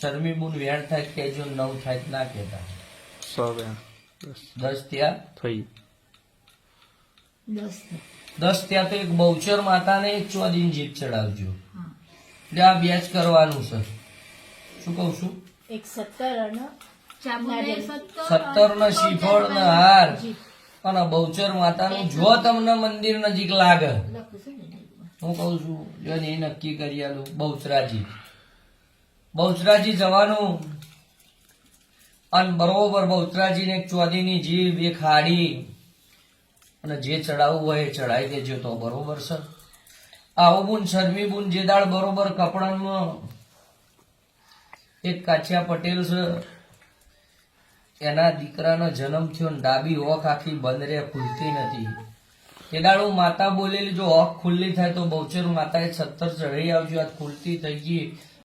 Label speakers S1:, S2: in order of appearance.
S1: શરમી બુન વેણ થાય કેજો નવ થાય ના કહેતા.
S2: સો વેણ
S1: દસ ત્યાં
S2: થઈ.
S3: દસ
S1: ત્યાં તો એક બહુચર માતાને એક ચોદીની જીત ચડાવજો. એટલે આ બે કરવાનું છે. શું કહું છું?
S3: એક સત્તર અને
S1: સત્તર ને શ્રીફળ ને હાર. અને બહુચર માતાનું જો તમને મંદિર નજીક લાગે.
S3: ને.
S1: હું કઉ છું જો એ નક્કી કરી આલું બહુચરાજી. બહુચરાજી જવાનું. અને બરોબર બહુચરાજીને એક ચોદીની જીભ, એક હાડી. અને જે ચડાવવું હોય એ ચડાવી દેજો તો બરોબર, સર. આવું બુન, શરમી બુન, જે દાળ બરોબર કપડામાં. એક કાછિયા પટેલ છે એના દીકરાનો જન્મ થયો ને ડાબી ઓખ આખી બંધ રે ખુલતી નથી. એ હું માતા બોલેલી, જો ઓખ ખુલ્લી થાય તો બહુચર માતાએ સત્તર ચઢી આવજો. આ ખુલતી થઈ ગઈ.